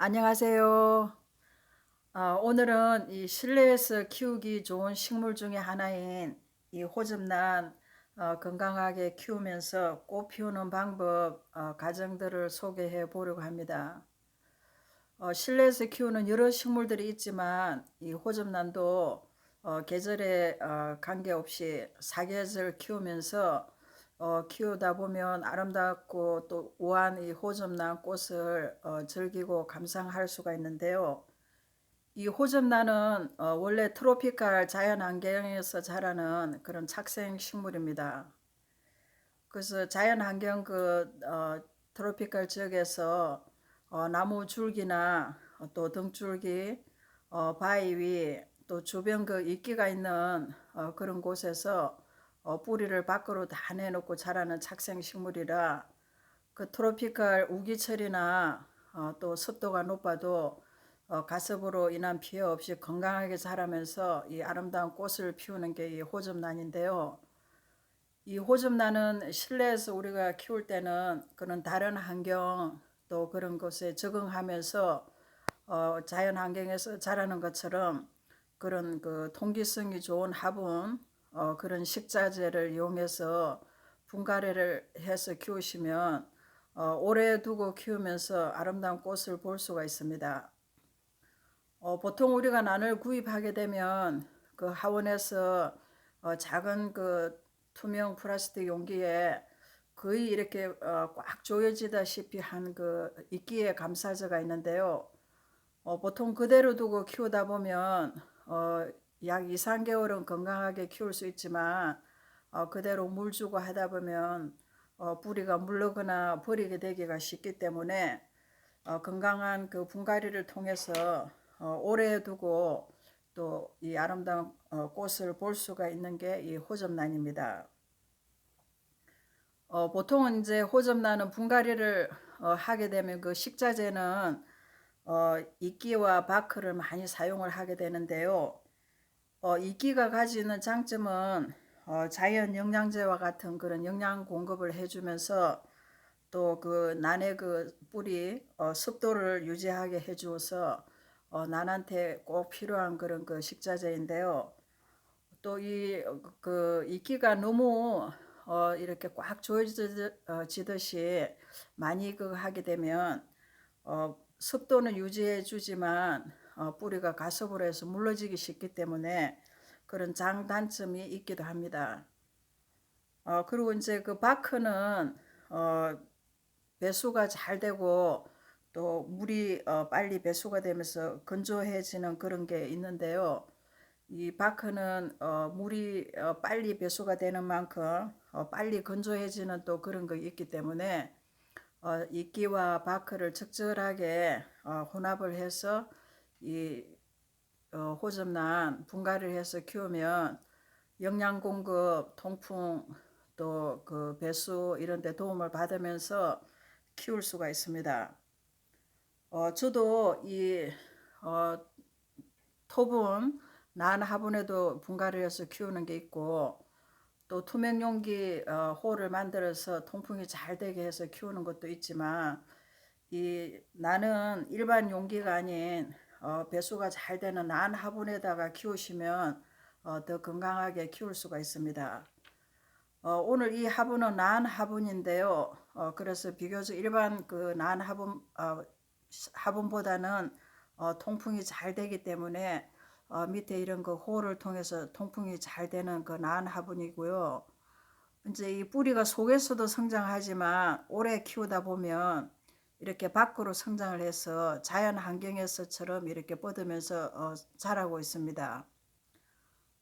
안녕하세요. 어, 오늘은 이 실내에서 키우기 좋은 식물 중에 하나인 이 호접란 어, 건강하게 키우면서 꽃 피우는 방법 어, 가정들을 소개해 보려고 합니다. 어, 실내에서 키우는 여러 식물들이 있지만 이 호접란도 어, 계절에 어, 관계없이 사계절 키우면서 어, 키우다 보면 아름답고 또 우아한 이 호접란 꽃을 어, 즐기고 감상할 수가 있는데요. 이 호접란은 어, 원래 트로피칼 자연 환경에서 자라는 그런 착생 식물입니다. 그래서 자연 환경 그 어, 트로피칼 지역에서 어, 나무 줄기나 어, 또 등줄기, 어, 바위 위, 또 주변 그 이끼가 있는 어, 그런 곳에서 어, 뿌리를 밖으로 다 내놓고 자라는 착생 식물이라 그 트로피칼 우기철이나 어, 또 습도가 높아도 어, 가습으로 인한 피해 없이 건강하게 자라면서 이 아름다운 꽃을 피우는 게 이 호접란인데요. 이 호접란은 실내에서 우리가 키울 때는 그런 다른 환경 또 그런 것에 적응하면서 어, 자연 환경에서 자라는 것처럼 그런 그 통기성이 좋은 화분 어, 그런 식자재를 이용해서 분갈이를 해서 키우시면 어, 오래 두고 키우면서 아름다운 꽃을 볼 수가 있습니다. 어, 보통 우리가 난을 구입하게 되면 그 하원에서 어, 작은 그 투명 플라스틱 용기에 거의 이렇게 어, 꽉 조여지다시피 한 그 이끼의 감싸져가 있는데요. 어, 보통 그대로 두고 키우다 보면 어, 약 2, 3개월은 건강하게 키울 수 있지만 어, 그대로 물 주고 하다 보면 어, 뿌리가 물러거나 버리게 되기가 쉽기 때문에 어, 건강한 그 분갈이를 통해서 어, 오래 두고 또 이 아름다운 어, 꽃을 볼 수가 있는 게 이 호접란입니다. 어, 보통은 이제 호접란은 분갈이를 어, 하게 되면 그 식자재는 어, 이끼와 바크를 많이 사용을 하게 되는데요. 어, 이끼가 가지는 장점은 어, 자연 영양제와 같은 그런 영양 공급을 해주면서 또 그 난의 그 뿌리 어, 습도를 유지하게 해주어서 어, 난한테 꼭 필요한 그런 그 식자재인데요. 또 이 그 이끼가 너무 어, 이렇게 꽉 조여지듯이 많이 그 하게 되면 어, 습도는 유지해 주지만 어, 뿌리가 가습으로 해서 물러지기 쉽기 때문에 그런 장단점이 있기도 합니다. 어, 그리고 이제 그 바크는 어, 배수가 잘 되고 또 물이 어, 빨리 배수가 되면서 건조해지는 그런 게 있는데요. 이 바크는 어, 물이 어, 빨리 배수가 되는 만큼 어, 빨리 건조해지는 또 그런 거 있기 때문에 어, 이끼와 바크를 적절하게 어, 혼합을 해서 이 어, 호접란 분갈이를 해서 키우면 영양 공급, 통풍, 또 그 배수 이런 데 도움을 받으면서 키울 수가 있습니다. 어, 저도 이 어, 톱은 난 화분에도 분갈이를 해서 키우는 게 있고 또 투명 용기 어, 홀을 만들어서 통풍이 잘 되게 해서 키우는 것도 있지만 이 나는 일반 용기가 아닌 어, 배수가 잘 되는 난 화분에다가 키우시면 어, 더 건강하게 키울 수가 있습니다. 어, 오늘 이 화분은 난 화분인데요. 어, 그래서 비교적 일반 그난 화분 어, 화분보다는 어, 통풍이 잘 되기 때문에 어, 밑에 이런 그 홀을 통해서 통풍이 잘 되는 그 난 화분이고요. 이제 이 뿌리가 속에서도 성장하지만 오래 키우다 보면 이렇게 밖으로 성장을 해서 자연 환경에서처럼 이렇게 뻗으면서 어, 자라고 있습니다.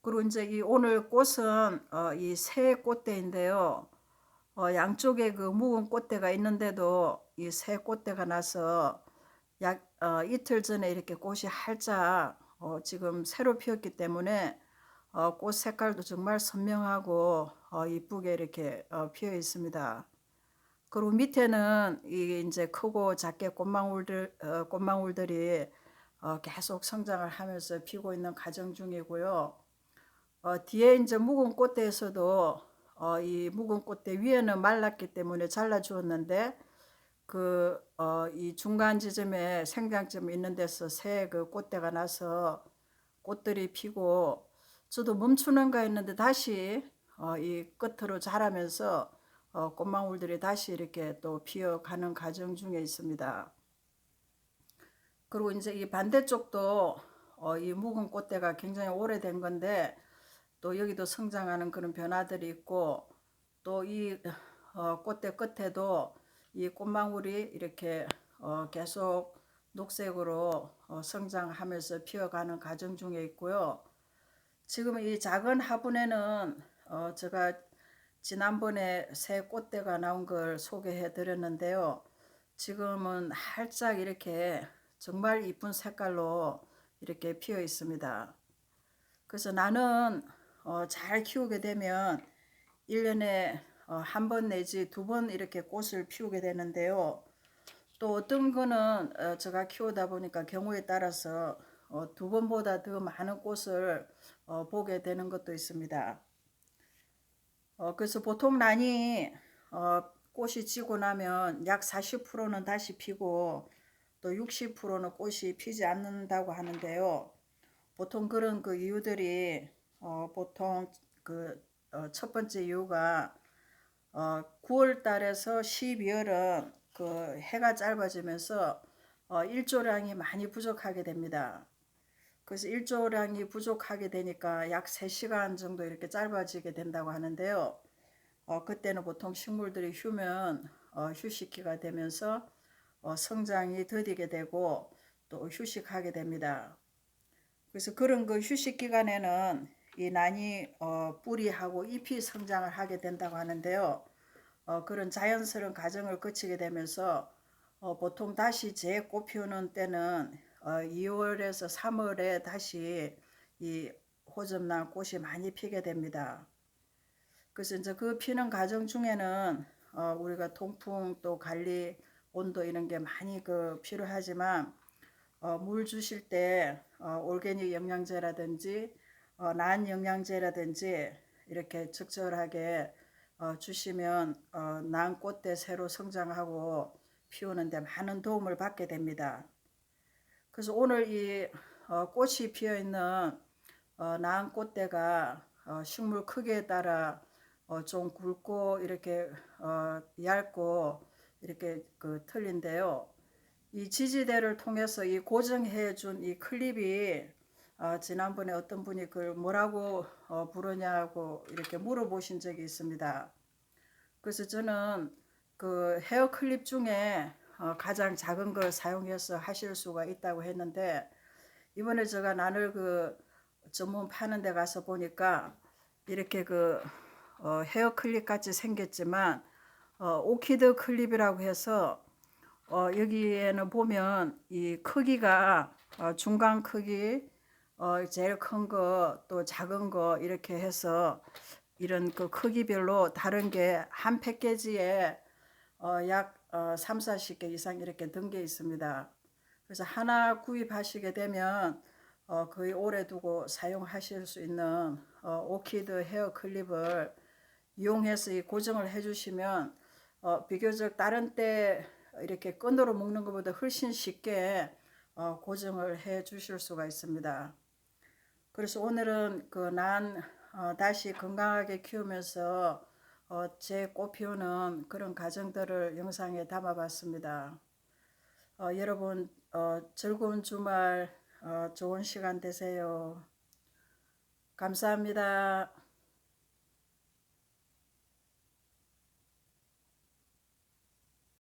그리고 이제 이 오늘 꽃은 어, 이새 꽃대인데요. 어, 양쪽에 그 묵은 꽃대가 있는데도 이 새 꽃대가 나서 약 어, 이틀 전에 이렇게 꽃이 활짝 어, 지금 새로 피었기 때문에 어, 꽃 색깔도 정말 선명하고 어, 이쁘게 이렇게 어, 피어 있습니다. 그리고 밑에는 이 이제 크고 작게 꽃망울들 어, 꽃망울들이 어, 계속 성장을 하면서 피고 있는 과정 중이고요. 어, 뒤에 이제 묵은 꽃대에서도 어, 이 묵은 꽃대 위에는 말랐기 때문에 잘라 주었는데 그, 어, 이 중간 지점에 생장점 있는 데서 새 그 꽃대가 나서 꽃들이 피고 저도 멈추는가 했는데 다시 어, 이 끝으로 자라면서 어, 꽃망울들이 다시 이렇게 또 피어가는 과정 중에 있습니다. 그리고 이제 이 반대쪽도 어, 이 묵은 꽃대가 굉장히 오래된 건데 또 여기도 성장하는 그런 변화들이 있고 또이 어, 꽃대 끝에도 이 꽃망울이 이렇게 어, 계속 녹색으로 어, 성장하면서 피어가는 과정 중에 있고요. 지금 이 작은 화분에는 어, 제가 지난번에 새 꽃대가 나온 걸 소개해 드렸는데요. 지금은 활짝 이렇게 정말 이쁜 색깔로 이렇게 피어 있습니다. 그래서 나는 어, 잘 키우게 되면 1년에 어, 한 번 내지 두 번 이렇게 꽃을 피우게 되는데요. 또 어떤 거는 어, 제가 키우다 보니까 경우에 따라서 어, 두 번보다 더 많은 꽃을 어, 보게 되는 것도 있습니다. 어, 그래서 보통 난이 어, 꽃이 지고 나면 약 40%는 다시 피고 또 60%는 꽃이 피지 않는다고 하는데요. 보통 그런 그 이유들이 어, 보통 그첫 번째 이유가 어, 9월 달에서 12월은 그 해가 짧아지면서 어, 일조량이 많이 부족하게 됩니다. 그래서 일조량이 부족하게 되니까 약 3시간 정도 이렇게 짧아지게 된다고 하는데요. 어, 그때는 보통 식물들이 휴면 어, 휴식기가 되면서 어, 성장이 더디게 되고 또 휴식하게 됩니다. 그래서 그런 그 휴식 기간에는 이 난이 어, 뿌리하고 잎이 성장을 하게 된다고 하는데요. 어, 그런 자연스러운 과정을 거치게 되면서 어, 보통 다시 재꽃 피우는 때는 어, 2월에서 3월에 다시 이 호접난 꽃이 많이 피게 됩니다. 그래서 이제 그 피는 과정 중에는 어, 우리가 통풍 또 관리 온도 이런 게 많이 그 필요하지만 어, 물 주실 때 어, 올게닉 영양제라든지 어, 난 영양제라든지 이렇게 적절하게 어, 주시면 어, 난 꽃대 새로 성장하고 피우는데 많은 도움을 받게 됩니다. 그래서 오늘 이 어, 꽃이 피어 있는 어, 난 꽃대가 어, 식물 크기에 따라 어, 좀 굵고 이렇게 어, 얇고 이렇게 그 틀린데요. 이 지지대를 통해서 이 고정해 준 이 클립이 어, 지난번에 어떤 분이 그걸 뭐라고 어, 부르냐고 이렇게 물어보신 적이 있습니다. 그래서 저는 그 헤어 클립 중에 어, 가장 작은 걸 사용해서 하실 수가 있다고 했는데 이번에 제가 나를 그 전문 파는 데 가서 보니까 이렇게 그 어, 헤어 클립 같이 생겼지만 어, 오키드 클립이라고 해서 어, 여기에는 보면 이 크기가 어, 중간 크기, 어, 제일 큰 거, 또 작은 거 이렇게 해서 이런 그 크기별로 다른 게 한 패키지에 어, 약 어, 3, 40개 이상 이렇게 등게 있습니다. 그래서 하나 구입하시게 되면 어, 거의 오래 두고 사용하실 수 있는 어, 오키드 헤어 클립을 이용해서 이 고정을 해주시면 어, 비교적 다른 때 이렇게 끈으로 묶는 것보다 훨씬 쉽게 어, 고정을 해 주실 수가 있습니다. 그래서 오늘은 그난 어, 다시 건강하게 키우면서 어, 제 꽃 피우는 그런 과정들을 영상에 담아봤습니다. 어, 여러분 어, 즐거운 주말 어, 좋은 시간 되세요. 감사합니다.